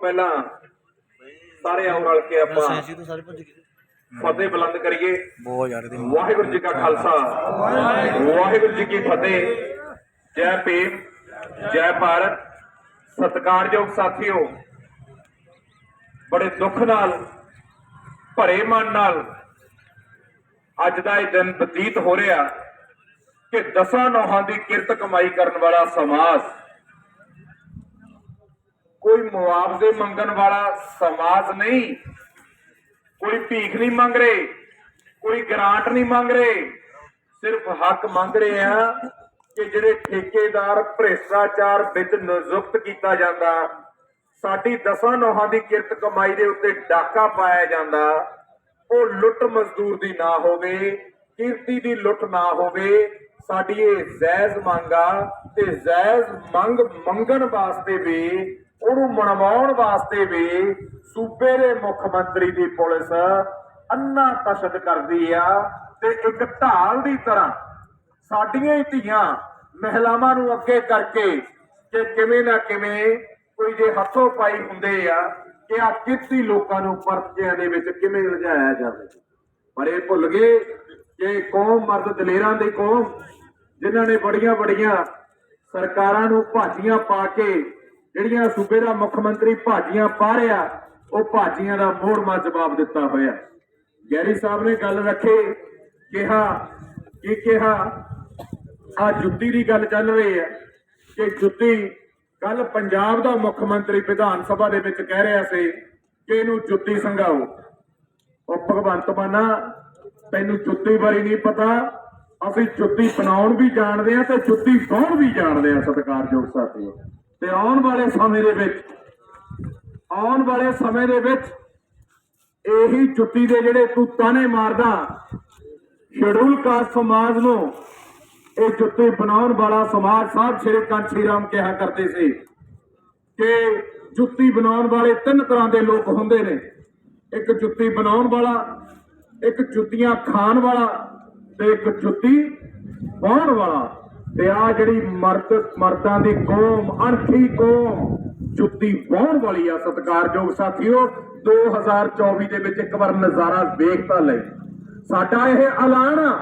ਪਹਿਲਾਂ ਸਾਰੇ ਆਉ ਰਲ ਕੇ ਆਪਾਂ ਸੈਂਸੀ ਤੋਂ ਸਾਰੇ ਭੱਜ ਗਏ। ਫਤਿਹ ਬੁਲੰਦ ਕਰੀਏ। ਬਹੁਤ ਯਾਰ ਇਹਦੇ ਵਾਹਿਗੁਰੂ ਜੀ ਕਾ ਖਾਲਸਾ। ਵਾਹਿਗੁਰੂ ਜੀ ਕੀ ਫਤਿਹ। ਜੈ ਭੀਮ ਜੈ ਭਾਰਤ। ਸਤਿਕਾਰਯੋਗ ਸਾਥੀਓ ਬੜੇ ਦੁੱਖ ਨਾਲ ਭਰੇ ਮਨ ਨਾਲ ਅੱਜ ਦਾ ਇਹ ਦਿਨ ਬਤੀਤ ਹੋ ਰਿਹਾ ਕਿ ਦਸਾਂ ਨੋਹਾਂ ਦੀ ਕਿਰਤ ਕਮਾਈ ਕਰਨ ਵਾਲਾ ਸਮਾਜ ਕੋਈ ਮੁਆਵਜ਼ੇ ਮੰਗਣ ਵਾਲਾ ਸਮਾਜ ਨਹੀਂ। ਕੋਈ ਭੀਖ ਨਹੀਂ ਮੰਗ ਰਹੇ, ਕੋਈ ਗ੍ਰਾਂਟ ਨਹੀਂ ਮੰਗ ਰਹੇ। ਸਿਰਫ ਹੱਕ ਮੰਗ ਰਹੇ ਆ ਕਿ ਜਿਹੜੇ ਠੇਕੇਦਾਰ ਭ੍ਰਿਸ਼ਟਾਚਾਰ ਵਿੱਚ ਨਿਯੁਕਤ ਕੀਤਾ ਜਾਂਦਾ, ਸਾਡੀ ਦਸਾਂ ਨੋਹਾਂ ਦੀ ਕਿਰਤ ਕਮਾਈ ਦੇ ਉੱਤੇ ਡਾਕਾ ਪਾਇਆ ਜਾਂਦਾ, ਉਹ ਲੁੱਟ ਮਜ਼ਦੂਰ ਦੀ ਨਾ ਹੋਵੇ, ਕਿਰਤੀ ਦੀ ਲੁੱਟ ਨਾ ਹੋਵੇ, ਸਾਡੀ ਇਹ ਜਾਇਜ਼ ਮੰਗਾ ਤੇ ਜਾਇਜ਼ ਮੰਗ ਮੰਗਣ ਵਾਸਤੇ ਵੀ ਉਹਨੂੰ ਮਨਵਾਉਣ ਵਾਸਤੇ ਵੀ ਸੂਬੇ ਦੇ ਮੁੱਖ ਮੰਤਰੀ ਦੀ ਪੁਲਿਸ ਅੰਨਾ ਕਸ਼ਟ ਕਰਦੀ ਆ ਤੇ ਇੱਕ ਢਾਲ ਦੀ ਤਰ੍ਹਾਂ ਸਾਡੀਆਂ ਹੀ ਧੀਆਂ ਮਹਿਲਾਵਾਂ ਨੂੰ ਅੱਗੇ ਕਰਕੇ ਕਿ ਕਿਵੇਂ ਨਾ ਕਿਵੇਂ ਕੋਈ ਜੇ ਹੱਥੋਂ ਪਾਈ ਹੁੰਦੇ ਆ ਕਿ ਆ ਕਿਰਤੀ ਲੋਕਾਂ ਨੂੰ ਪਰਚਿਆਂ ਦੇ ਵਿੱਚ ਕਿਵੇਂ ਉਲਝਾਇਆ ਜਾਵੇ। ਪਰ ਇਹ ਭੁੱਲ ਗਏ ਕਿ ਕੌਮ ਮਰਦ ਦਲੇਰਾਂ ਦੀ ਕੌਮ, ਜਿਨ੍ਹਾਂ ਨੇ ਬੜੀਆਂ ਬੜੀਆਂ ਸਰਕਾਰਾਂ ਨੂੰ ਭਾਜੀਆਂ ਪਾ ਕੇ ਜਿਹੜੀਆਂ ਸੂਬੇ ਦਾ ਮੁੱਖ ਮੰਤਰੀ ਭਾਜੀਆਂ ਪਾ ਰਿਹਾ, ਉਹ ਭਾਜੀਆਂ ਦਾ ਮੋੜਮਾ ਜਵਾਬ ਦਿੱਤਾ ਹੋਇਆ। ਗੈਰੀ ਸਾਹਿਬ ਨੇ ਗੱਲ ਰੱਖੀ, ਕਿਹਾ, ਕੀ ਕਿਹਾ? ਆ ਜੁੱਤੀ ਦੀ ਗੱਲ ਚੱਲ ਰਹੀ ਹੈ ਕਿ ਜੁੱਤੀ ਕੱਲ ਪੰਜਾਬ ਦਾ ਮੁੱਖ ਮੰਤਰੀ ਵਿਧਾਨ ਸਭਾ ਦੇ ਵਿੱਚ ਕਹਿ ਰਿਹਾ ਸੀ ਕਿ ਇਹਨੂੰ ਜੁੱਤੀ ਸੰਘਾਓ। ਉਹ ਭਗਵੰਤ ਮਾਨਾ ਤੈਨੂੰ ਜੁੱਤੀ ਬਾਰੇ ਨਹੀਂ ਪਤਾ, ਅਸੀਂ ਜੁੱਤੀ ਬਣਾਉਣ ਵੀ ਜਾਣਦੇ ਆ ਤੇ ਜੁੱਤੀ ਪਾਉਣ ਵੀ ਜਾਣਦੇ ਆ ਸਤਿਕਾਰਯੋਗ ਸਾਥੀਓ। ਤੇ ਆਉਣ ਵਾਲੇ ਸਮੇਂ ਦੇ ਵਿੱਚ, ਆਉਣ ਵਾਲੇ ਸਮੇਂ ਦੇ ਵਿੱਚ ਇਹੀ ਜੁੱਤੀ ਦੇ ਜਿਹੜੇ ਤੂੰ ਤਾਨੇ ਮਾਰਦਾ, ਸ਼ਡਿਊਲ ਕਾਸਟ ਸਮਾਜ ਨੂੰ ਇਹ ਜੁੱਤੀ ਬਣਾਉਣ ਵਾਲਾ ਸਮਾਜ ਸਾਹਿਬ ਸ਼੍ਰੀ ਕੰਠ ਰਾਮ ਕਿਹਾ ਕਰਦੇ ਸੀ ਕਿ ਜੁੱਤੀ ਬਣਾਉਣ ਵਾਲੇ ਤਿੰਨ ਤਰ੍ਹਾਂ ਦੇ ਲੋਕ ਹੁੰਦੇ ਨੇ। ਇੱਕ ਜੁੱਤੀ ਬਣਾਉਣ ਵਾਲਾ, ਇੱਕ ਜੁੱਤੀਆਂ ਖਾਣ ਵਾਲਾ ਤੇ ਇੱਕ ਜੁੱਤੀ ਪਾਉਣ ਵਾਲਾ। ਤੇ ਆ ਜਿਹੜੀ ਮਰਦ ਮਰਦਾਂ ਦੀ ਕੌਮ, ਅਣਖੀ ਕੌਮ ਜੁੱਤੀ ਪਾਉਣ ਵਾਲੀ ਆ ਸਤਿਕਾਰਯੋਗ ਸਾਥੀਓ 2024 ਦੇ ਵਿੱਚ ਇੱਕ ਵਾਰ ਨਜ਼ਾਰਾ ਵੇਖ ਤਾਂ ਲਈ ਸਾਡਾ ਇਹ ਐਲਾਨ ਆ।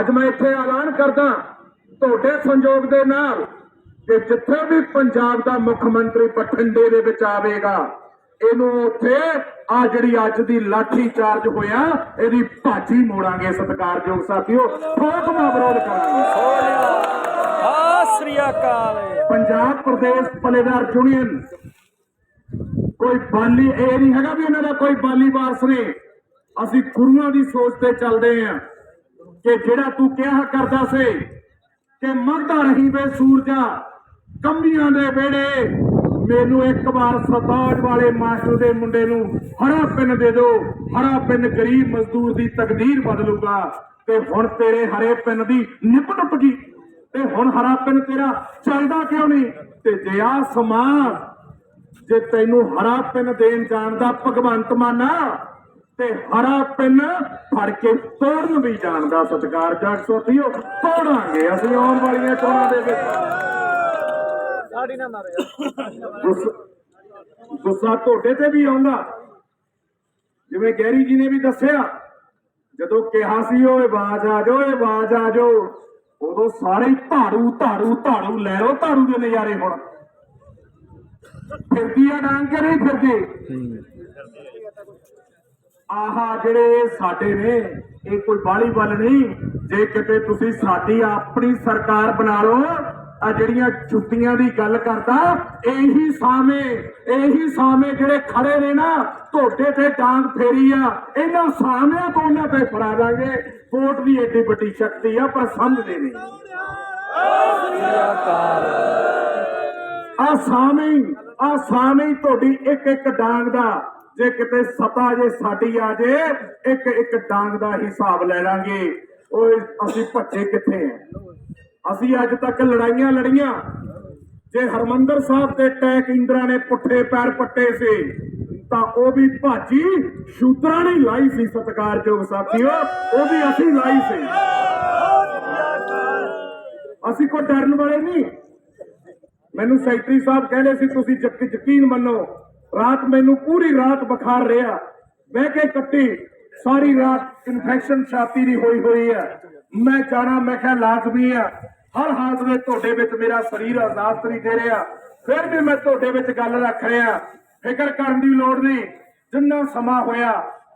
ਅੱਜ ਮੈਂ ਇੱਥੇ ਐਲਾਨ ਕਰਦਾ ਤੁਹਾਡੇ ਸੰਯੋਗ ਦੇ ਨਾਲ ਕਿ ਜਿੱਥੇ ਵੀ ਪੰਜਾਬ ਦਾ ਮੁੱਖ ਮੰਤਰੀ ਬਠਿੰਡੇ ਦੇ ਵਿੱਚ ਆਵੇਗਾ ਇਹਨੂੰ ਉੱਥੇ ਆ ਜਿਹੜੀ ਅੱਜ ਦੀ ਲਾਠੀ ਚਾਰਜ ਹੋਇਆ ਇਹਦੀ ਭਾਜੀ ਮੋੜਾਂਗੇ ਸਤਿਕਾਰਯੋਗ ਸਾਥੀਓ। ਠੋਕਮਾ ਵਿਰੋਧ ਕਰਾਂਗੇ। ਆ ਸ੍ਰੀ ਅਕਾਲ। ਪੰਜਾਬ ਪ੍ਰਦੇਸ਼ ਪਲੇਦਾਰ ਯੂਨੀਅਨ। ਕੋਈ ਬਾਲੀ ਇਹ ਨਹੀਂ ਹੈਗਾ ਵੀ ਇਹਨਾਂ ਦਾ ਕੋਈ ਬਾਲੀ ਵਾਰਸ ਨੇ। ਅਸੀਂ ਗੁਰੂਆਂ ਦੀ ਸੋਚ ਤੇ ਚੱਲਦੇ ਆਂ ਕਿ ਜਿਹੜਾ ਤੂੰ ਕਿਹਾ ਕਰਦਾ ਸੀ ਕਿ ਮੰਗਦਾ ਰਹੀ ਵੇ ਸੂਰਜਾ ਕੰਬੀਆਂ ਦੇ ਵੇੜੇ ਮੈਨੂੰ ਇੱਕ ਵਾਰ ਸਤਾਜ ਵਾਲੇ ਮਾਸਟਰ ਦੇ ਮੁੰਡੇ ਨੂੰ ਹਰਾ ਪਿੰਨ ਦੇ ਦਿਓ। ਹਰਾ ਪਿੰਨ ਗਰੀਬ ਮਜ਼ਦੂਰ ਦੀ ਤਕਦੀਰ ਬਦਲੂਗਾ। ਤੇ ਹੁਣ ਤੇਰੇ ਹਰੇ ਪਿੰਨ ਦੀ ਨਿਪ ਟੁੱਟ ਗਈ ਤੇ ਹੁਣ ਹਰਾ ਪਿੰਨ ਤੇਰਾ ਚੱਲਦਾ ਕਿਉਂ ਨਹੀਂ? ਤੇ ਜੇ ਆ ਸਮਾਜ, ਜੇ ਤੈਨੂੰ ਹਰਾ ਪਿੰਨ ਦੇਣ ਜਾਣਦਾ ਭਗਵੰਤ ਮਾਨਾ, ਤੇ ਹਰਾ ਪਿੰਨ ਫੜ ਕੇ ਤੋੜਨ ਵੀ ਜਾਣਦਾ ਸਤਕਾਰ ਜਗ ਸੋਤੀਓ ਤੋੜਾਂਗੇ ਅਸੀਂ ਆਉਣ ਵਾਲੀਆਂ ਚੋਣਾਂ ਦੇ ਵਿੱਚ। ਸਾਡੀ ਨਾ ਮਾਰਿਆ ਗੁੱਸ- ਗੁੱਸਾ ਤੁਹਾਡੇ ਤੇ ਵੀ ਆਉਂਦਾ। ਜਿਵੇਂ ਗੈਰੀ ਜੀ ਨੇ ਵੀ ਦੱਸਿਆ, ਜਦੋਂ ਕਿਹਾ ਸੀ, ਓਏ ਆਵਾਜ਼ ਆ ਜਾਓ, ਓਏ ਆਵਾਜ਼ ਆ ਜਾਓ। ਉਦੋਂ ਸਾਰੇ ਧਾੜੂ ਧਾੜੂ ਧਾੜੂ ਲੈ ਲਓ ਧਾੜੂ ਦੇ ਨਜ਼ਾਰੇ ਹੁਣ। ਫਿਰਦੀ ਆ ਡਾਂਗ ਕੇ, ਨਹੀਂ ਫਿਰਦੀ? ਆਹਾ, ਜਿਹੜੇ ਸਾਡੇ ਨੇ, ਇਹ ਕੋਈ ਬਾਲੀ ਵੱਲ ਨਹੀਂ। ਜੇ ਕਿਤੇ ਤੁਸੀਂ ਸਾਡੀ ਆਪਣੀ ਸਰਕਾਰ ਬਣਾ ਲਓ ਆ ਜਿਹੜੀਆਂ ਜੁੱਤੀਆਂ ਦੀ ਗੱਲ ਕਰਦਾ, ਇਹੀ ਸਾਵੇਂ ਇਹੀ ਸਾਵੇਂ ਜਿਹੜੇ ਖੜੇ ਨੇ ਨਾ, ਤੁਹਾਡੇ ਤੇ ਡਾਂਗ ਫੇਰੀ ਆ। ਇਹਨਾਂ ਸਾਵਿਆਂ ਤੋਂ ਉਹਨਾਂ ਤੇ ਫੜਾ ਦਾਂਗੇ ਕੋਟ ਦੀ ਏਡੀ ਵੱਡੀ ਸ਼ਕਤੀ ਆ, ਪਰ ਸਮਝਦੇ ਨਹੀਂ। ਆ ਸਾਵੇਂ ਆ ਸਾਵੇਂ ਤੁਹਾਡੀ ਇੱਕ ਇੱਕ ਡਾਂਗ ਦਾ, ਜੇ ਕਿਤੇ ਸਤਾ ਜੇ ਸਾਡੀ ਆ ਜੇ, ਇੱਕ ਇੱਕ ਡਾਂਗ ਦਾ ਹਿਸਾਬ ਲੈ ਲਾਂਗੇ। ਓਏ, ਅਸੀਂ ਭੱਜੇ ਕਿੱਥੇ ਆ? ਅਸੀਂ ਅੱਜ ਤੱਕ ਲੜਾਈਆਂ ਲੜੀਆਂ। ਜੇ ਹਰਮੰਦਰ ਸਾਹਿਬ ਤੇ ਟੈਕ ਇੰਦਰਾ ਨੇ ਪੁੱਠੇ ਪੈਰ ਪੱਟੇ ਸੀ, ਤਾਂ ਉਹ ਵੀ ਭਾਜੀ ਸ਼ੂਦਰਾਂ ਨੇ ਲਾਈ ਸੀ ਸਤਿਕਾਰਯੋਗ ਸਾਥੀਓ, ਉਹ ਵੀ ਅਸੀਂ ਲਾਈ ਸੀ। ਅਸੀਂ ਕੋਈ ਡਰਨ ਵਾਲੇ ਨਹੀਂ। ਮੈਨੂੰ ਸੈਕਟਰੀ ਸਾਹਿਬ ਕਹਿੰਦੇ ਸੀ, ਤੁਸੀਂ ਯਕੀਨ ਮੰਨੋ, ਰਾਤ ਮੈਨੂੰ ਪੂਰੀ ਰਾਤ ਬੁਖਾਰ ਰਿਹਾ। ਬਹਿ ਕੇ ਕੱਟੀ, ਸਾਰੀ ਰਾਤ ਇਨਫੈਕਸ਼ਨ ਛਾਤੀ ਦੀ ਹੋਈ ਹੋਈ ਹੈ। ਮੈਂ ਜਾਣਾ ਮੈਂ ਕਿਹਾ ਲਾਜ਼ਮੀ ਆ। ਹਰ ਹਾਲਤ ਵਿੱਚ ਤੁਹਾਡੇ ਵਿੱਚ ਮੇਰਾ ਸਰੀਰ ਆਜ਼ਾਦ ਦੇ ਰਿਹਾ। ਫਿਰ ਵੀ ਮੈਂ ਤੁਹਾਡੇ ਵਿੱਚ ਗੱਲ ਰੱਖ ਰਿਹਾ। ਫਿਕਰ ਕਰਨ ਦੀ ਲੋੜ ਨਹੀਂ। ਜਿੰਨਾ ਸਮਾਂ ਹੋਇਆ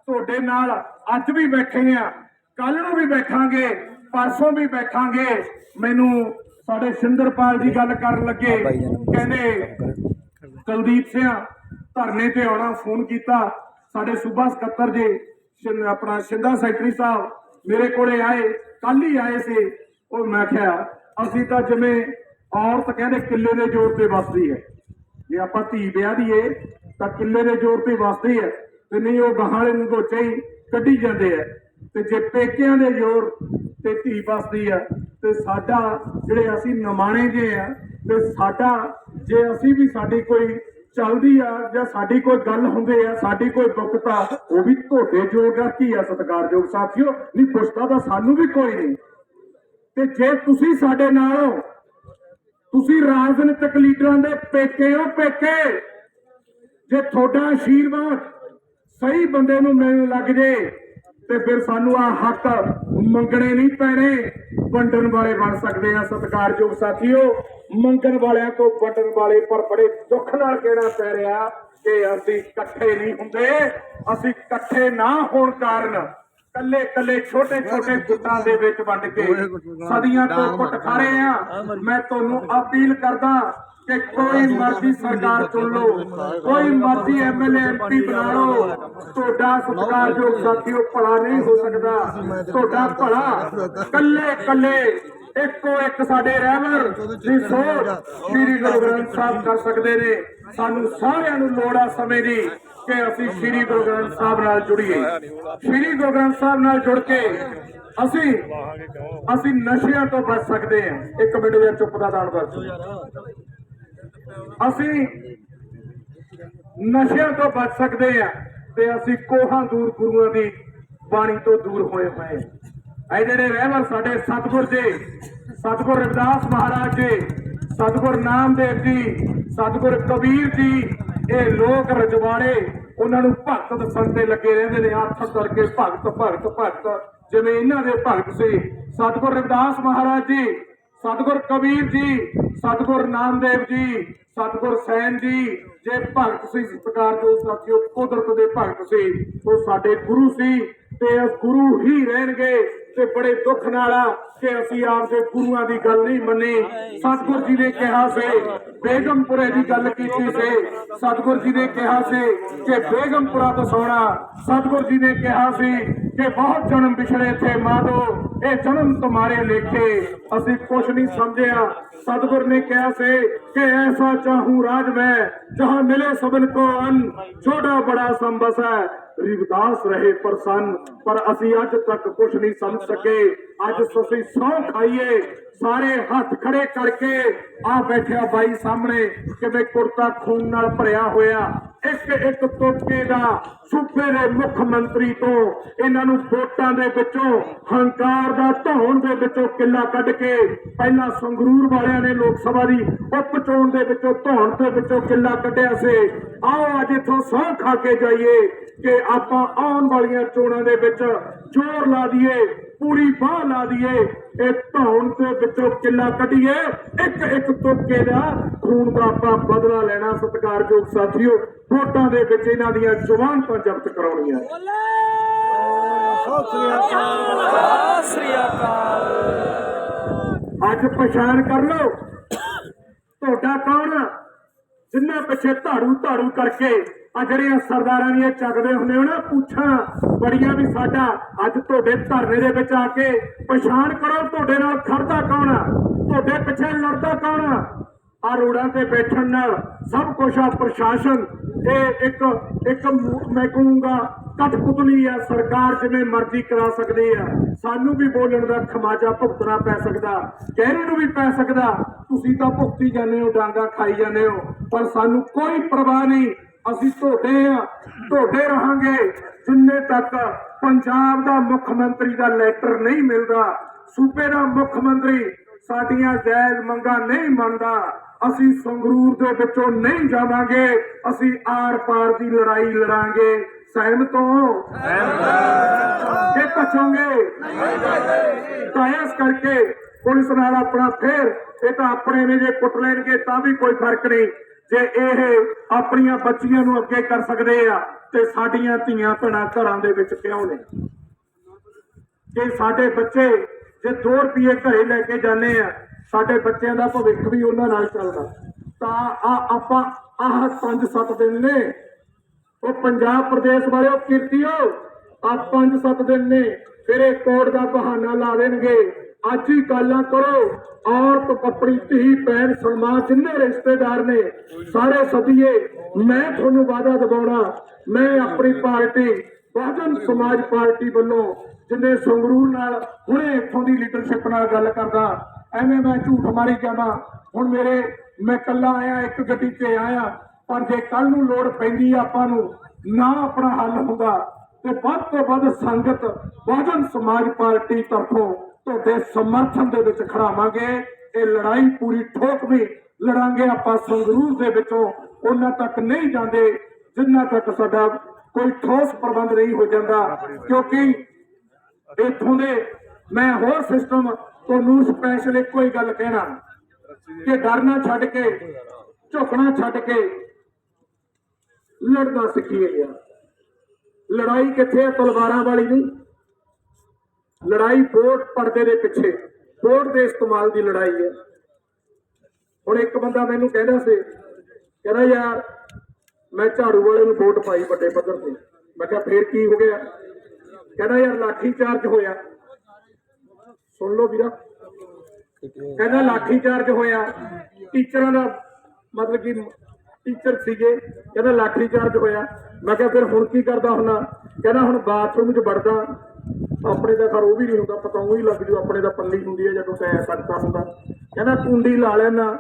ਤੁਹਾਡੇ ਨਾਲ ਅੱਜ ਵੀ ਬੈਠੇ ਆ। ਕੱਲ ਨੂੰ ਵੀ ਬੈਠਾਂਗੇ ਪਰਸੋਂ ਵੀ ਬੈਠਾਂਗੇ। ਮੈਨੂੰ ਸਾਡੇ ਸਿੰਦਰਪਾਲ ਜੀ ਗੱਲ ਕਰਨ ਲੱਗੇ। ਕਹਿੰਦੇ ਕੁਲਦੀਪ ਸਿੰਘ ਧਰਨੇ ਤੇ ਆਉਣਾ ਫੋਨ ਕੀਤਾ। ਸਾਡੇ ਸੂਬਾ ਸਕੱਤਰ ਜੀ ਆਪਣਾ ਸ਼ਿੰਦਾ ਸੈਕਟਰੀ ਸਾਹਿਬ ਮੇਰੇ ਕੋਲੇ ਆਏ ਕੱਲ ਹੀ ਆਏ ਸੀ। ਉਹ ਮੈਂ ਕਿਹਾ, ਅਸੀਂ ਤਾਂ ਜਿਵੇਂ ਔਰਤ ਕਹਿੰਦੇ ਕਿੱਲੇ ਦੇ ਜ਼ੋਰ ਤੇ ਵੱਸਦੀ ਹੈ। ਜੇ ਆਪਾਂ ਧੀ ਵਿਆਹ ਦੀਏ, ਤਾਂ ਕਿੱਲੇ ਦੇ ਜ਼ੋਰ ਤੇ ਵੱਸਦੀ ਹੈ। ਤੇ ਨਹੀਂ ਉਹ ਗਾਹਾਂ ਵਾਲੇ ਨੂੰ ਧੋਚੇ ਹੀ ਕੱਢੀ ਜਾਂਦੇ ਆ ਤੇ ਜੇ ਪੇਕਿਆਂ ਦੇ ਜ਼ੋਰ ਤੇ ਧੀ ਵੱਸਦੀ ਆ ਤੇ ਸਾਡਾ ਜਿਹੜੇ ਅਸੀਂ ਨਮਾਣੇ ਜੇ ਆ ਤੇ ਸਾਡਾ, ਜੇ ਅਸੀਂ ਵੀ ਸਾਡੀ ਕੋਈ ਚੱਲਦੀ ਆ ਜਾਂ ਸਾਡੀ ਕੋਈ ਗੱਲ ਹੁੰਦੇ ਆ, ਸਾਡੀ ਕੋਈ ਦੁੱਖਤਾ, ਉਹ ਵੀ ਤੁਹਾਡੇ ਜੋਰ ਦਾ ਕੀ ਆ ਸਤਿਕਾਰਯੋਗ ਸਾਥੀਓ? ਨਹੀਂ, ਪੁੱਛਦਾ ਤਾਂ ਸਾਨੂੰ ਵੀ ਕੋਈ ਨਹੀਂ। ਤੇ ਜੇ ਤੁਸੀਂ ਸਾਡੇ ਨਾਲ ਹੋ, ਤੁਸੀਂ ਰਾਜਨੀਤਿਕ ਲੀਡਰਾਂ ਦੇ ਪੇਕੇ ਹੋ, ਪੇਕੇ। ਜੇ ਤੁਹਾਡਾ ਆਸ਼ੀਰਵਾਦ ਸਹੀ ਬੰਦੇ ਨੂੰ ਮਿਲਣ ਲੱਗ ਜੇ, ਤੇ ਫਿਰ ਸਾਨੂੰ ਆ ਹੱਕ ਮੰਗਣੇ ਨਹੀਂ ਪੈਣੇ। ਵੰਡਣ ਵਾਲੇ ਬਣ ਸਕਦੇ ਆ ਸਤਿਕਾਰਯੋਗ ਸਾਥੀਓ। ਮੰਗਣ ਵਾਲਿਆਂ ਤੋਂ ਵੰਡਣ ਵਾਲੇ ਪਰ ਬੜੇ ਦੁੱਖ ਨਾਲ ਕਹਿਣਾ ਪੈ ਰਿਹਾ ਕਿ ਅਸੀਂ ਇਕੱਠੇ ਨਹੀਂ ਹੁੰਦੇ ਅਸੀਂ ਇਕੱਠੇ ਨਾ ਹੋਣ ਕਾਰਨ ਕੱਲੇ ਕੱਲੇ ਛੋਟੇ ਛੋਟੇ ਗੁੱਟਾਂ ਦੇ ਵਿੱਚ ਵੰਡ ਕੇ ਸਦੀਆਂ ਤੋਂ ਕੁੱਟ ਖਾ ਰਹੇ ਆ ਮੈਂ ਤੁਹਾਨੂੰ ਅਪੀਲ ਕਰਦਾ ਕਿ ਕੋਈ ਮਰਜ਼ੀ ਸਰਕਾਰ ਚੁਣ ਲਓ ਕੋਈ ਮਰਜ਼ੀ ਐਮਐਲਏ ਐਮਪੀ ਬਣਾ ਲਓ। ਤੁਹਾਡਾ ਸਤਿਕਾਰਯੋਗ ਸਾਥੀਓ ਭਲਾ ਨਹੀਂ ਹੋ ਸਕਦਾ। ਤੁਹਾਡਾ ਭਲਾ ਕੱਲੇ ਕੱਲੇ ਇੱਕੋ ਇੱਕ ਸਾਡੇ ਰਹਿਬਰ ਦੀ ਸੋਚ ਸ੍ਰੀ ਗੁਰੂ ਗ੍ਰੰਥ ਸਾਹਿਬ ਕਰ ਸਕਦੇ ਨੇ। ਸਾਨੂੰ ਸਾਰਿਆਂ ਨੂੰ ਲੋੜ ਆ ਸਮੇਂ ਦੀ ਕਿ ਅਸੀਂ ਸ੍ਰੀ ਗੁਰੂ ਗ੍ਰੰਥ ਸਾਹਿਬ ਨਾਲ ਜੁੜੀਏ। ਸ੍ਰੀ ਗੁਰੂ ਗ੍ਰੰਥ ਸਾਹਿਬ ਨਾਲ ਜੁੜ ਕੇ ਅਸੀਂ ਅਸੀਂ ਨਸ਼ਿਆਂ ਤੋਂ ਬਚ ਸਕਦੇ ਹਾਂ। ਇੱਕ ਮਿੰਟ ਦੇ ਚੁੱਪ ਦਾ ਦਾਨ ਕਰ ਅਸੀਂ ਨਸ਼ਿਆਂ ਤੋਂ ਬਚ ਸਕਦੇ ਹਾਂ ਤੇ ਅਸੀਂ ਕੋਹਾਂ ਦੂਰ ਗੁਰੂਆਂ ਦੀ ਬਾਣੀ ਤੋਂ ਦੂਰ ਹੋਏ ਹੋਏ ਐ ਜਿਹੜੇ ਰਹਿਬਰ ਸਾਡੇ ਸਤਿਗੁਰ ਜੀ। ਸਤਿਗੁਰ ਰਵਿਦਾਸ ਮਹਾਰਾਜ ਜੀ, ਸਤਿਗੁਰ ਨਾਮਦੇਵ ਜੀ, ਸਤਿਗੁਰ ਕਬੀਰ ਜੀ, ਇਹ ਲੋਕ ਰਜਵਾੜੇ, ਉਹਨਾਂ ਨੂੰ ਭਗਤ ਦਸਣ ਲੱਗੇ ਰਹਿੰਦੇ ਨੇ, ਹੱਥ ਕਰਕੇ ਭਗਤ ਭਗਤ ਭਗਤ। ਜਿਵੇਂ ਇਹਨਾਂ ਦੇ ਭਗਤ ਸੀ। ਸਤਿਗੁਰ ਰਵਿਦਾਸ ਮਹਾਰਾਜ ਜੀ, ਸਤਿਗੁਰ ਕਬੀਰ ਜੀ, ਸਤਿਗੁਰ ਨਾਮਦੇਵ ਜੀ, ਸਤਿਗੁਰ ਸੈਨ ਜੀ, ਜੇ ਭਗਤ ਸੀ ਸਤਿਕਾਰ ਜੋ ਸਾਥੀਓ ਕੁਦਰਤ ਦੇ ਭਗਤ ਸੀ। ਉਹ ਸਾਡੇ ਗੁਰੂ ਸੀ ਤੇ ਗੁਰੂ ਹੀ ਰਹਿਣਗੇ। ਤੇ ਬੜੇ ਦੁੱਖ ਨਾਲ ਆ ਕਿ ਅਸੀਂ ਆਪਦੇ ਗੁਰੂਆਂ ਦੀ ਗੱਲ ਨਹੀਂ ਮੰਨੀ। ਸਤਿਗੁਰ ਜੀ ਨੇ ਕਿਹਾ ਸੀ, ਬੇਗਮਪੁਰੇ ਦੀ ਗੱਲ ਕੀਤੀ ਸੀ। ਸਤਿਗੁਰ ਜੀ ਨੇ ਕਿਹਾ ਸੀ ਕਿ ਬੇਗਮਪੁਰਾ ਬਸਾਉਣਾ ਸਤਿਗੁਰ ਜੀ ਨੇ ਕਿਹਾ ਸੀ ਕਿ ਬਹੁਤ ਜਨਮ ਵਿਛੜੇ ਥੇ ਮਾਦੋ ਇਹ ਜਨਮ ਤੁਹਾਰੇ ਲੇਖੇ। ਅਸੀਂ ਕੁਛ ਨਹੀਂ ਸਮਝਿਆ। ਸਤਿਗੁਰ ਨੇ ਕਿਹਾ ਸੀ ਕਿ ਐਸਾ ਚਾਹੂੰ ਰਾਜ ਮੈਂ, ਜਹਾਂ ਮਿਲੇ ਸਬਨ ਕੋ ਅਨ ਛੋਟਾ ਬੜਾ ਸੰਬਸ ਹੈ। ਰਿਵਦਾਸ ਰਹੇ ਪ੍ਰਸੰਨ ਪਰ ਅਸੀਂ ਅੱਜ ਤੱਕ ਕੁਝ ਨਹੀਂ ਸਮਝ ਸਕੇ। ਅੱਜ ਤੁਸੀਂ ਸੌ ਖਾਈਏ। ਸਾਰੇ ਹੱਥ ਖੜੇ ਕਰਕੇ ਆ ਬੈਠਿਆ ਬਾਈ ਸਾਹਮਣੇ, ਕਿਵੇਂ ਕੁਰਤਾ ਖੂਨ ਨਾਲ ਭਰਿਆ ਹੋਇਆ। ਇੱਕ ਇੱਕ ਤੋਕੇ ਦਾ ਸੂਬੇ ਦੇ ਮੁੱਖ ਮੰਤਰੀ ਤੋਂ ਇਹਨਾਂ ਨੂੰ ਵੋਟਾਂ ਦੇ ਵਿੱਚੋਂ ਹੰਕਾਰ ਦਾ ਧੌਣ ਦੇ ਵਿੱਚੋਂ ਕਿੱਲਾ ਕੱਢ ਕੇ ਪਹਿਲਾਂ ਸੰਗਰੂਰ ਵਾਲਿਆਂ ਨੇ ਲੋਕ ਸਭਾ ਦੀ ਉਪ ਚੋਣ ਦੇ ਵਿੱਚੋਂ ਧੌਣ ਦੇ ਵਿੱਚੋਂ ਕਿੱਲਾ ਕੱਢਿਆ ਸੀ। ਆਓ ਅੱਜ ਇਥੋਂ ਸਹੁੰ ਖਾ ਕੇ ਜਾਈਏ ਕਿ ਆਪਾਂ ਆਉਣ ਵਾਲੀਆਂ ਚੋਣਾਂ ਦੇ ਵਿੱਚ ਜ਼ੋਰ ਲਾ ਦਈਏ। ਪੂਰੀ ਬਾਹ ਲਾ ਦਈਏ। ਇਹ ਧੌਣ ਦੇ ਵਿੱਚੋਂ ਕਿੱਲਾ ਕੱਢੀਏ। ਇੱਕ ਇੱਕ ਤੋਕੇ ਦਾ ਖੂਨ ਦਾ ਆਪਾਂ ਬਦਲਾ ਲੈਣਾ ਸਤਿਕਾਰਯੋਗ ਸਾਥੀਓ। ਵੋਟਾਂ ਦੇ ਵਿੱਚ ਇਹਨਾਂ ਦੀਆਂ ਜ਼ੁਬਾਨ ਤੋਂ ਜ਼ਬਤ ਕਰਾਉਣੀਆਂ ਸਤਿ ਸ੍ਰੀ ਅਕਾਲ। ਅੱਜ ਪਛਾਣ ਕਰ ਲਓ। ਤੁਹਾਡਾ ਕੌਣ? ਜਿੰਨਾ ਪਿੱਛੇ ਧਾੜੂ ਧਾੜੂ ਕਰਕੇ ਆ ਜਿਹੜੀਆਂ ਸਰਦਾਰਾਂ ਦੀਆਂ ਚੱਕਦੇ ਹੁੰਦੇ ਹੋ ਨਾ, ਪੁੱਛਾਂ, ਬੜੀਆਂ ਵੀ ਸਾਡਾ ਅੱਜ ਤੁਹਾਡੇ ਧਰਨੇ ਦੇ ਵਿੱਚ ਆ ਕੇ ਪਛਾਣ ਕਰੋ ਤੁਹਾਡੇ ਨਾਲ ਖੜਦਾ ਕੌਣ ਆ? ਤੁਹਾਡੇ ਪਿੱਛੇ ਲੜਦਾ ਕੌਣ ਆ? ਆ ਰੋਡਾਂ ਤੇ ਬੈਠਣ ਨਾਲ ਸਭ ਕੁਝ ਆ, ਪ੍ਰਸ਼ਾਸਨ ਇਹ ਇੱਕ ਇੱਕ ਮੈਂ ਕਹੂੰਗਾ ਕਠਪੁਤਲੀ ਆ, ਸਰਕਾਰ ਜਿਵੇਂ ਮਰਜ਼ੀ ਕਰਾ ਸਕਦੀ ਆ। ਸਾਨੂੰ ਵੀ ਬੋਲਣ ਦਾ ਖਮਾਜਾ ਭੁਗਤਣਾ ਪੈ ਸਕਦਾ ਗਹਿਰੇ ਨੂੰ ਵੀ ਪੈ ਸਕਦਾ। ਤੁਸੀਂ ਤਾਂ ਭੁਗਤੀ ਜਾਂਦੇ ਹੋ, ਡਾਂਗਾ ਖਾਈ ਜਾਂਦੇ ਹੋ, ਪਰ ਸਾਨੂੰ ਕੋਈ ਪਰਵਾਹ ਨਹੀਂ ਅਸੀਂ ਤੁਹਾਡੇ ਆ ਤੁਹਾਡੇ ਰਹਾਂਗੇ। ਜਿੰਨੇ ਤੱਕ ਪੰਜਾਬ ਦਾ ਮੁੱਖ ਮੰਤਰੀ ਦਾ ਲੈਟਰ ਨਹੀਂ ਮਿਲਦਾ ਸੂਬੇ ਦਾ ਮੁੱਖ ਮੰਤਰੀ ਸਾਡੀਆਂ ਜਾਇਜ਼ ਮੰਗਾਂ ਨਹੀਂ ਮੰਨਦਾ ਅਸੀਂ ਸੰਗਰੂਰ ਦੇ ਵਿੱਚੋਂ ਨਹੀਂ ਜਾਵਾਂਗੇ ਅਸੀਂ ਆਰ ਪਾਰ ਦੀ ਲੜਾਈ ਲੜਾਂਗੇ। ਸਹਿਮਤ ਹੋ? ਕਿ ਪਛੋਗੇ? ਤਾਂ ਇਸ ਕਰਕੇ ਪੁਲਿਸ ਨਾਲ ਆਪਣਾ ਫੇਰ ਇਹ ਤਾਂ ਆਪਣੇ ਨੇ ਜੇ ਕੁੱਟ ਲੈਣਗੇ ਤਾਂ ਵੀ ਕੋਈ ਫ਼ਰਕ ਨਹੀਂ। ਜੇ ਇਹ ਆਪਣੀਆਂ ਬੱਚੀਆਂ ਨੂੰ ਅੱਗੇ ਕਰ ਸਕਦੇ ਆ, ਤੇ ਸਾਡੀਆਂ ਧੀਆਂ ਭੈਣਾਂ ਘਰਾਂ ਦੇ ਵਿੱਚ ਕਿਉਂ ਨੇ? ਜੇ ਸਾਡੇ ਬੱਚੇ ਜੇ 2 ਰੁਪਏ ਘਰੇ ਲੈ ਕੇ ਜਾਂਦੇ ਆ, ਸਾਡੇ ਬੱਚਿਆਂ ਦਾ ਭਵਿੱਖ ਵੀ ਉਹਨਾਂ ਨਾਲ ਚੱਲਦਾ। ਤਾਂ ਆ ਆਪਾਂ ਆਹ 5-7 ਦਿਨ ਨੇ। ਉਹ ਪੰਜਾਬ ਪ੍ਰਦੇਸ਼ ਵਾਲਿਓ ਕਿਰਤੀਓ ਆ 5-7 ਦਿਨ ਨੇ। ਫਿਰ ਇਹ ਕੋਰਟ ਦਾ ਬਹਾਨਾ ਲਾ ਦੇਣਗੇ। ਅੱਜ ਹੀ ਗੱਲਾਂ ਕਰੋ। ਔਰਤ ਆਪਣੀ ਧੀ, ਭੈਣ ਸਨਮਾਨ ਜਿੰਨੇ ਰਿਸ਼ਤੇਦਾਰ ਨੇ, ਸਾਰੇ ਸਦੀਏ, ਮੈਂ ਤੁਹਾਨੂੰ ਵਾਅਦਾ ਦਿਵਾਉਣਾ, ਮੈਂ ਆਪਣੀ ਪਾਰਟੀ, ਬਹੁਜਨ ਸਮਾਜ ਪਾਰਟੀ ਵੱਲੋਂ ਜਿੰਨੇ ਸੰਗਰੂਰ ਨਾਲ ਹੁਣੇ ਇੱਥੋਂ ਦੀ ਲੀਡਰਸ਼ਿਪ ਨਾਲ ਗੱਲ ਕਰਦਾ, ਐਵੇਂ ਮੈਂ ਝੂਠ ਮਾਰੀ ਜਾਵਾਂ। ਹੁਣ ਮੇਰੇ, ਮੈਂ ਕੱਲਾ ਆਇਆ, ਇੱਕ ਗੱਡੀ ਤੇ ਆਇਆ, ਪਰ ਜੇ ਕੱਲ ਨੂੰ ਲੋੜ ਪੈਂਦੀ ਆਪਾਂ ਨੂੰ, ਨਾ ਆਪਣਾ ਹੱਲ ਹੁੰਦਾ। ਤੇ ਵੱਧ ਤੋਂ ਵੱਧ ਸੰਗਤ ਬਹੁਜਨ ਸਮਾਜ ਪਾਰਟੀ ਤਰਫੋਂ ਤੁਹਾਡੇ ਸਮਰਥਨ ਦੇ ਵਿੱਚ ਖੜਾਵਾਂਗੇ। ਇਹ ਲੜਾਈ ਪੂਰੀ ਠੋਕਵੀਂ ਲੜਾਂਗੇ। ਆਪਾਂ ਸੰਗਰੂਰ ਦੇ ਵਿੱਚੋਂ ਉਹਨਾਂ ਤੱਕ ਨਹੀਂ ਜਾਂਦੇ, ਜਿੰਨਾ ਤੱਕ ਸਾਡਾ ਕੋਈ ਠੋਸ ਪ੍ਰਬੰਧ ਨਹੀਂ ਹੋ ਜਾਂਦਾ। ਕਿਉਂਕਿ ਇੱਥੋਂ ਦੇ ਮੈਂ ਹੋਰ ਸਿਸਟਮ ਤੁਹਾਨੂੰ ਸਪੈਸ਼ਲ ਇੱਕੋ ਹੀ ਗੱਲ ਕਹਿਣਾ। ਕਿ ਡਰਨਾ ਛੱਡ ਕੇ, ਝੁਕਣਾ ਛੱਡ ਕੇ ਲੜਨਾ ਸਿੱਖੀਏ। ਯਾਰ ਲੜਾਈ ਕਿੱਥੇ ਹੈ ਤਲਵਾਰਾਂ ਵਾਲੀ ਨਹੀਂ। ਲੜਾਈ ਵੋਟ ਪਰਦੇ ਦੇ ਪਿੱਛੇ ਵੋਟ ਦੇ ਇਸਤੇਮਾਲ ਦੀ ਲੜਾਈ ਹੈ। ਹੁਣ ਇੱਕ ਬੰਦਾ ਮੈਨੂੰ ਕਹਿੰਦਾ ਸੀ, ਕਹਿੰਦਾ ਯਾਰ, ਮੈਂ ਝਾੜੂ ਵਾਲੇ ਨੂੰ ਵੋਟ ਪਾਈ ਵੱਡੇ ਪੱਧਰ ਤੇ। ਮੈਂ ਕਿਹਾ, ਫੇਰ ਕੀ ਹੋ ਗਿਆ? ਕਹਿੰਦਾ ਯਾਰ, ਲਾਠੀ ਚਾਰਜ ਹੋਇਆ। ਸੁਣ ਲਓ ਵੀਰਾ। ਕਹਿੰਦਾ ਲਾਠੀ ਚਾਰਜ ਹੋਇਆ। ਟੀਚਰਾਂ ਦਾ ਮਤਲਬ ਕਿ ਟੀਚਰ ਸੀਗੇ, ਕਹਿੰਦਾ ਲਾਠੀ ਚਾਰਜ ਹੋਇਆ। ਮੈਂ ਕਿਹਾ, ਫਿਰ ਹੁਣ ਕੀ ਕਰਦਾ ਹੁੰਨਾ ਕਹਿੰਦਾ ਹੁਣ ਬਾਥਰੂਮ 'ਚ ਵੜਦਾ। ਆਪਣੇ ਦਾ ਘਰ ਉਹ ਵੀ ਨਹੀਂ ਹੁੰਦਾ ਪਤਾ ਉਹ ਹੀ ਲੱਗ ਜੂ ਆਪਣੇ ਦਾ ਪੱਲੀ ਹੁੰਦੀ ਹੈ ਜਦੋਂ ਪੈ ਸਕਦਾ ਹੁੰਦਾ। ਕਹਿੰਦਾ ਕੁੰਡੀ ਲਾ ਲੈਣਾ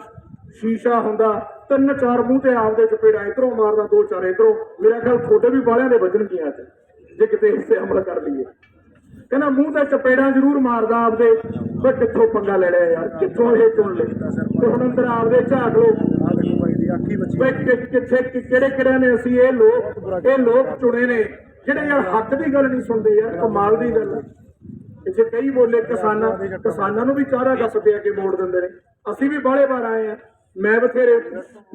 ਸ਼ੀਸ਼ਾ ਹੁੰਦਾ ਤਿੰਨ ਚਾਰ ਮੂੰਹ ਤੇ ਆਪਦੇ ਚਪੇੜਾ ਇਧਰੋਂ ਮਾਰਦਾ ਦੋ ਚਾਰ ਇਧਰੋਂ। ਮੇਰਾ ਖਿਆਲ ਤੁਹਾਡੇ ਵੀ ਬਾਲਿਆਂ ਦੇ ਵੱਜਣਗੀਆਂ ਅੱਜ ਜੇ ਕਿਤੇ ਤੇ ਹਮਲਾ ਕਰ ਲਈਏ। ਕਹਿੰਦਾ ਮੂੰਹ ਤੇ ਚਪੇੜਾਂ ਜ਼ਰੂਰ ਮਾਰਦਾ ਆਪਦੇ ਪਰ ਕਿੱਥੋਂ ਪੰਗਾ ਲੈ ਲਿਆ ਯਾਰ ਕਿੱਥੋਂ ਇਹ ਚੁਣ ਲਏ? ਤੇ ਹੁਣ ਅੰਦਰ ਆਪਦੇ ਝਾਕ ਲੋ ਵੇ ਕਿ- ਕਿੱਥੇ ਕਿਹੜੇ ਕਿਹੜੇ ਨੇ ਅਸੀਂ ਇਹ ਲੋਕ ਇਹ ਲੋਕ ਚੁਣੇ ਨੇ। ਜਿਹੜੇ ਯਾਰ ਹੱਕ ਦੀ ਗੱਲ ਨਹੀਂ ਸੁਣਦੇ ਯਾਰ, ਕਮਾਲ ਦੀ ਗੱਲ ਹੈ ਇੱਥੇ ਕਈ ਬੋਲੇ ਕਿਸਾਨਾਂ ਕਿਸਾਨਾਂ ਨੂੰ ਵੀ ਚਾਰਾ ਗੱਪ ਦੇ ਕੇ ਮੋੜ ਦਿੰਦੇ ਨੇ। ਅਸੀਂ ਵੀ ਬਾਹਲੇ ਵਾਰ ਆਏ ਆ। ਮੈਂ ਬਥੇਰੇ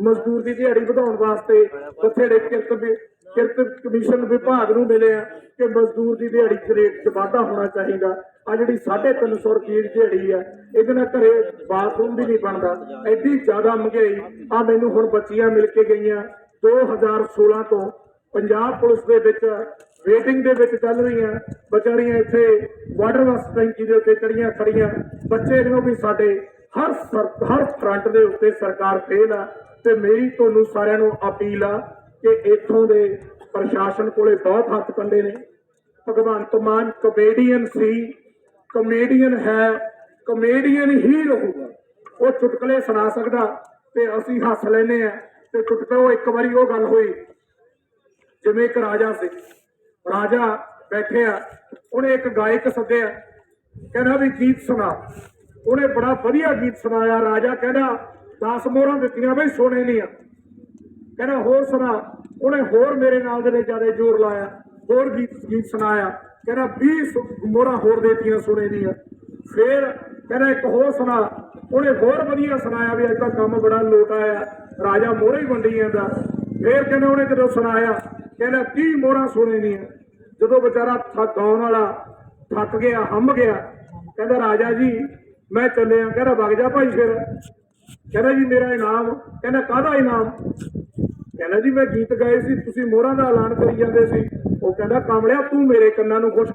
ਮਜ਼ਦੂਰ ਦੀ ਦਿਹਾੜੀ ਵਧਾਉਣ ਵਾਸਤੇ ਬਥੇਰੇ ਕਿਰਤ ਵੀ, ਕਿਰਤ ਕਮਿਸ਼ਨ ਵਿਭਾਗ ਨੂੰ ਮਿਲੇ ਆ ਕਿ ਮਜ਼ਦੂਰ ਦੀ ਦਿਹਾੜੀ ਚ ਰੇਟ 'ਚ ਵਾਧਾ ਹੋਣਾ ਚਾਹੀਦਾ। ਆ ਜਿਹੜੀ 350 ਰੁਪਏ ਦੀ ਦਿਹਾੜੀ ਆ, ਇਹਦੇ ਨਾਲ ਘਰੇ ਬਾਥਰੂਮ ਵੀ ਨਹੀਂ ਬਣਦਾ। ਐਡੀ ਜ਼ਿਆਦਾ ਮਹਿੰਗਾਈ ਆ ਮੈਨੂੰ ਹੁਣ ਬੱਚੀਆਂ ਮਿਲ ਕੇ ਗਈਆਂ 2016 ਤੋਂ। ਪੰਜਾਬ ਪੁਲਿਸ ਦੇ ਵਿੱਚ ਵੇਟਿੰਗ ਦੇ ਵਿੱਚ ਚੱਲ ਰਹੀਆਂ ਵਿਚਾਰੀਆਂ ਇੱਥੇ ਵਾਟਰ ਵਾਸ ਟੈਂਕੀ ਦੇ ਉੱਤੇ ਚੜੀਆਂ ਖੜੀਆਂ ਬੱਚੇ ਨੇ ਉਹ ਵੀ ਸਾਡੇ ਹਰ ਸਰ- ਹਰ ਫਰੰਟ ਦੇ ਉੱਤੇ ਸਰਕਾਰ ਫੇਲ ਆ ਤੇ ਮੇਰੀ ਤੁਹਾਨੂੰ ਸਾਰਿਆਂ ਨੂੰ ਅਪੀਲ ਆ ਕਿ ਇੱਥੋਂ ਦੇ ਪ੍ਰਸ਼ਾਸਨ ਕੋਲੇ ਬਹੁਤ ਹੱਥ ਕੰਡੇ ਨੇ। ਭਗਵੰਤ ਮਾਨ ਕਮੇਡੀਅਨ ਸੀ ਕਮੇਡੀਅਨ ਹੈ ਕਮੇਡੀਅਨ ਹੀ ਰਹੂਗਾ। ਉਹ ਚੁਟਕਲੇ ਸੁਣਾ ਸਕਦਾ ਤੇ ਅਸੀਂ ਹੱਸ ਲੈਨੇ ਆ ਤੇ ਚੁਟਕਲੇ, ਉਹ ਇੱਕ ਵਾਰੀ ਉਹ ਗੱਲ ਹੋਈ ਜਿਵੇਂ ਇੱਕ ਰਾਜਾ ਸੀ। ਰਾਜਾ ਬੈਠੇ ਆ ਉਹਨੇ ਇੱਕ ਗਾਇਕ ਸੱਦਿਆ, ਕਹਿੰਦਾ ਵੀ ਗੀਤ ਸੁਣਾ। ਉਹਨੇ ਬੜਾ ਵਧੀਆ ਗੀਤ ਸੁਣਾਇਆ। ਰਾਜਾ ਕਹਿੰਦਾ 10 ਮੋਹਰਾਂ ਦਿੱਤੀਆਂ ਬਈ, ਸੋਨੇ ਦੀਆਂ। ਕਹਿੰਦਾ, ਹੋਰ ਸੁਣਾ। ਉਹਨੇ ਹੋਰ ਮੇਰੇ ਨਾਲ ਦੇ ਜ਼ਿਆਦਾ ਜ਼ੋਰ ਲਾਇਆ, ਹੋਰ ਗੀਤ ਗੀਤ ਸੁਣਾਇਆ। ਕਹਿੰਦਾ 20 ਮੋਹਰਾਂ ਹੋਰ ਦਿੱਤੀਆਂ ਸੁਣੇ ਨਹੀਂ ਦੀਆਂ। ਫਿਰ ਕਹਿੰਦਾ, ਇੱਕ ਹੋਰ ਸੁਣਾ। ਉਹਨੇ ਹੋਰ ਵਧੀਆ ਸੁਣਾਇਆ ਵੀ ਅੱਜ ਦਾ ਕੰਮ ਬੜਾ ਲੋਟ ਆਇਆ। ਰਾਜਾ ਮੋਹਰੇ ਹੀ ਵੰਡੀ ਜਾਂਦਾ। ਫੇਰ ਕਹਿੰਦਾ, ਉਹਨੇ ਜਦੋਂ ਸੁਣਾਇਆ ਕਹਿੰਦਾ ਕੀ ਮੋਹਰਾਂ ਸੋਨੇ ਦੀਆਂ ਜਦੋਂ ਵਿਚਾਰਾ ਥੱਕ ਵਾਲਾ ਥੱਕ ਗਿਆ, ਹੰਮ ਗਿਆ, ਕਹਿੰਦਾ, ਰਾਜਾ ਜੀ, ਮੈਂ ਚੱਲਿਆ। ਕਹਿੰਦਾ, ਵਗ ਜਾ ਭਾਈ ਫਿਰ। ਕਹਿੰਦਾ, ਜੀ, ਮੇਰਾ ਇਨਾਮ। ਕਹਿੰਦਾ, ਕਾਹਦਾ ਇਨਾਮ? ਕਹਿੰਦਾ, ਜੀ, ਮੈਂ ਗੀਤ ਗਾਏ ਸੀ, ਤੁਸੀਂ ਮੋਹਰਾਂ ਦਾ ਐਲਾਨ ਕਰੀ ਜਾਂਦੇ ਸੀ। ਉਹ ਕਹਿੰਦਾ ਕਮਲਿਆ ਤੂੰ ਮੇਰੇ ਕੰਨਾਂ ਨੂੰ ਖੁਸ਼